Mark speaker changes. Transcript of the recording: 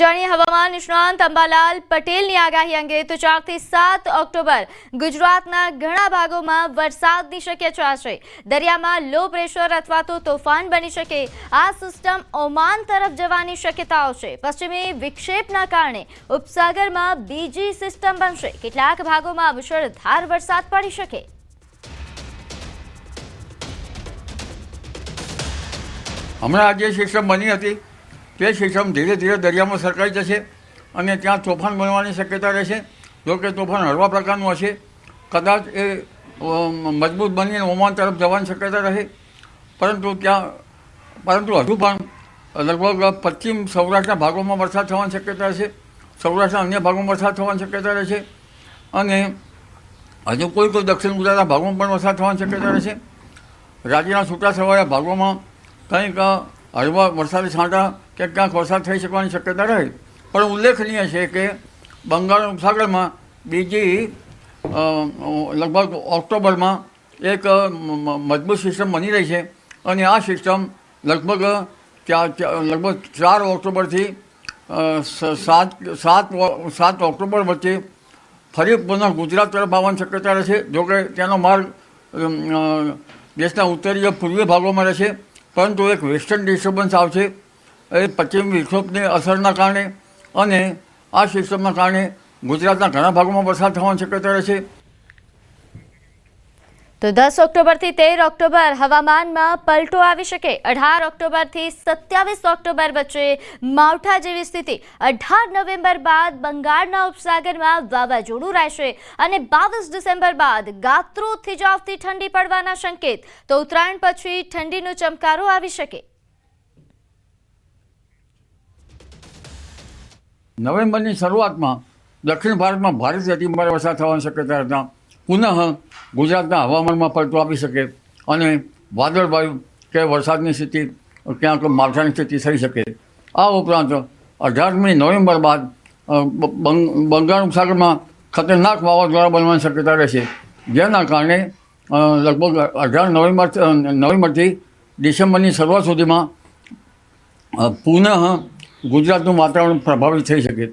Speaker 1: જાણીએ હવામાન નિષ્ણાંત અંબાલાલ પટેલની આગાહી અંગે તો ચારથી સાત ઓક્ટોબર ગુજરાતના ઘણા ભાગોમાં વરસાદની શક્યતા છે. દરિયામાં લો પ્રેશર અથવા તો તોફાન બની શકે. આ સિસ્ટમ ઓમાન તરફ જવાની શક્યતાઓ છે. પશ્ચિમી વિક્ષેપના કારણે ઉપસાગરમાં બીજી સિસ્ટમ બનશે. કેટલાક ભાગોમાં મુશળધાર વરસાદ પડી શકે.
Speaker 2: હમણાં આ સિસ્ટમ બની હતી તે સિસ્ટમ ધીરે ધીરે દરિયામાં સરકાઈ જશે અને ત્યાં તોફાન બનવાની શક્યતા રહેશે. જોકે તોફાન હળવા પ્રકારનું હશે. કદાચ એ મજબૂત બનીને ઓમાન તરફ જવાની શક્યતા રહે. પરંતુ ત્યાં, પરંતુ હજુ પણ લગભગ પશ્ચિમ સૌરાષ્ટ્રના ભાગોમાં વરસાદ થવાની શક્યતા રહેશે. સૌરાષ્ટ્રના અન્ય ભાગોમાં વરસાદ થવાની શક્યતા રહેશે. અને હજુ કોઈ કોઈ દક્ષિણ ગુજરાતના ભાગોમાં પણ વરસાદ થવાની શક્યતા રહેશે. રાજ્યના છૂટાછવાયા ભાગોમાં કંઈક હળવા વરસાદી છાંટા કે ક્યાંક વરસાદ થઈ શકવાની શક્યતા રહે. પણ ઉલ્લેખનીય છે કે બંગાળ ઉપસાગરમાં બીજી લગભગ ઓક્ટોબરમાં એક મજબૂત સિસ્ટમ બની રહી છે અને આ સિસ્ટમ લગભગ ચાર- લગભગ ચાર ઓક્ટોબરથી સાત સાત સાત ઓક્ટોબર વચ્ચે ફરી પુનઃ ગુજરાત તરફ આવવાની શક્યતા રહેશે જોકે તેનો માર્ગ દેશના ઉત્તરીય, પૂર્વીય ભાગોમાં રહેશે પરંતુ એક વેસ્ટર્ન ડિસ્ટર્બન્સ આવશે. એ પશ્ચિમ વિક્ષોભની અસરના કારણે અને આ સિસ્ટમના કારણે ગુજરાતના ઘણા ભાગોમાં વરસાદ થવાની શક્યતા રહેશે
Speaker 1: તો દસ ઓક્ટોબરથી તેર ઓક્ટોબર હવામાનમાં પલટો આવી શકે. અઢાર ઓક્ટોબરથી સત્યાવીસ ઓક્ટોબર વચ્ચે માવઠા જેવી સ્થિતિ. અઢાર નવેમ્બર બાદ બંગાળના ઉપસાગરમાં વાવાઝોડું રહેશે અને બાવીસ ડિસેમ્બર બાદ ગાત્રો થીજાવતી ઠંડી પડવાના સંકેત. તો ઉત્તરાયણ પછી ઠંડીનો ચમકારો આવી શકે.
Speaker 2: નવેમ્બરની શરૂઆતમાં દક્ષિણ ભારતમાં ભારે અતિભારે વરસાદ થવાની શક્યતા હતા પુનઃ ગુજરાતના હવામાનમાં પલટો આપી શકે અને વાદળવાયુ કે વરસાદની સ્થિતિ, ક્યાંક માવઠાની સ્થિતિ થઈ શકે. આ ઉપરાંત અઢારમી નવેમ્બર બાદ બંગાળ ઉપસાગરમાં ખતરનાક વાવાઝોડા બનવાની શક્યતા રહેશે. જેના કારણે લગભગ અઢાર નવેમ્બર નવેમ્બરથી ડિસેમ્બરની શરૂઆત સુધીમાં પુનઃ ગુજરાતનું વાતાવરણ પ્રભાવિત થઈ શકે.